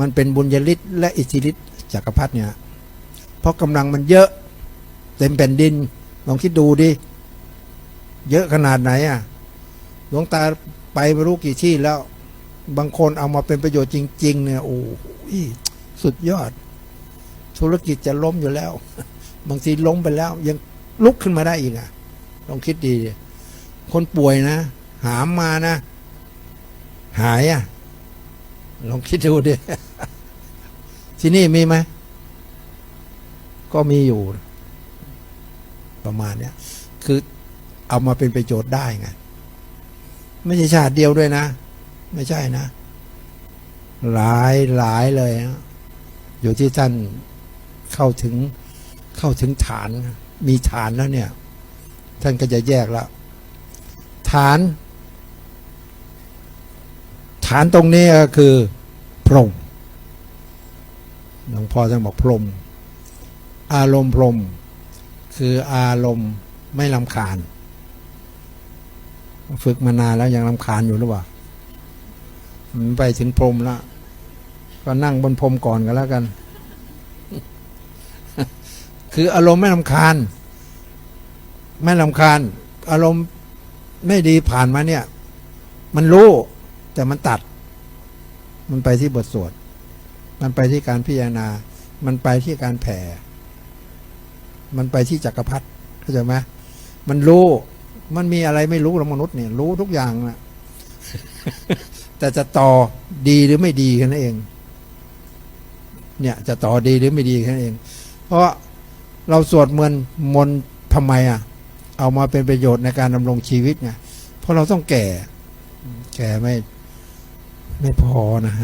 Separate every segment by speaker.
Speaker 1: มันเป็นบุญญฤทธิ์และอิทธิฤทธิ์จักรพรรดิเนี่ย เพราะกำลังมันเยอะเต็มแผ่นดิน ลองคิดดูดิ เยอะขนาดไหนอะ หลวงตาไปไม่รู้กี่ที่แล้ว บางคนเอามาเป็นประโยชน์จริง ๆ เนี่ยโอ้ยสุดยอด ธุรกิจจะล้มอยู่แล้ว บางทีล้มไปแล้ว ยังลุกขึ้นมาได้อีกอะ ลองคิดดี คนป่วยนะ หามมานะ หายอะ ลองคิดดูดิที่นี่มีไหม ก็มีอยู่ ประมาณเนี้ยคือเอามาเป็นประโยชน์ได้ไง ไม่ใช่ชาติเดียวด้วยนะ ไม่ใช่นะ หลายหลายเลยนะอยู่ที่ท่านเข้าถึงเข้าถึงฐาน มีฐานแล้วเนี่ย ท่านก็จะแยกแล้วฐาน ฐานตรงนี้ก็คือพรหมหลวงพ่อท่านบอกพรหมอารมณ์พรหมคืออารมณ์ไม่ลำคาญ ฝึกมานานแล้วยังลำคาญอยู่หรือเปล่ามันไปถึงพรมแล้วก็นั่งบนพรมก่อนกันแล้วกัน คืออารมณ์ไม่ลำคาญ ไม่ลำคาญ อารมณ์ไม่ดีผ่านมาเนี่ย มันรู้ แต่มันตัด มันไปที่บทสวด มันไปที่การพิจารณา มันไปที่การแผ่ มันไปที่จักรพรรดิเข้าใจไหมมันรู้ มันมีอะไรไม่รู้หรอมนุษย์เนี่ยรู้ทุกอย่างนะแต่จะต่อดีหรือไม่ดีแค่นั้นเอง เนี่ยจะต่อดีหรือไม่ดีแค่นั้นเอง เพราะเราสวดมนต์มนต์ทำไมอะ เอามาเป็นประโยชน์ในการดำรงชีวิตไงเพราะเราต้องแก่ แก่ไม่ ไม่พอนะ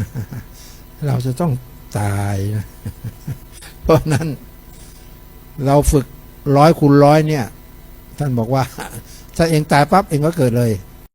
Speaker 1: เราจะต้องตายนะเพราะนั้น เราฝึกร้อยคูณร้อยเนี่ย ท่านบอกว่า ถ้าเองตายปั๊บเองก็เกิดเลย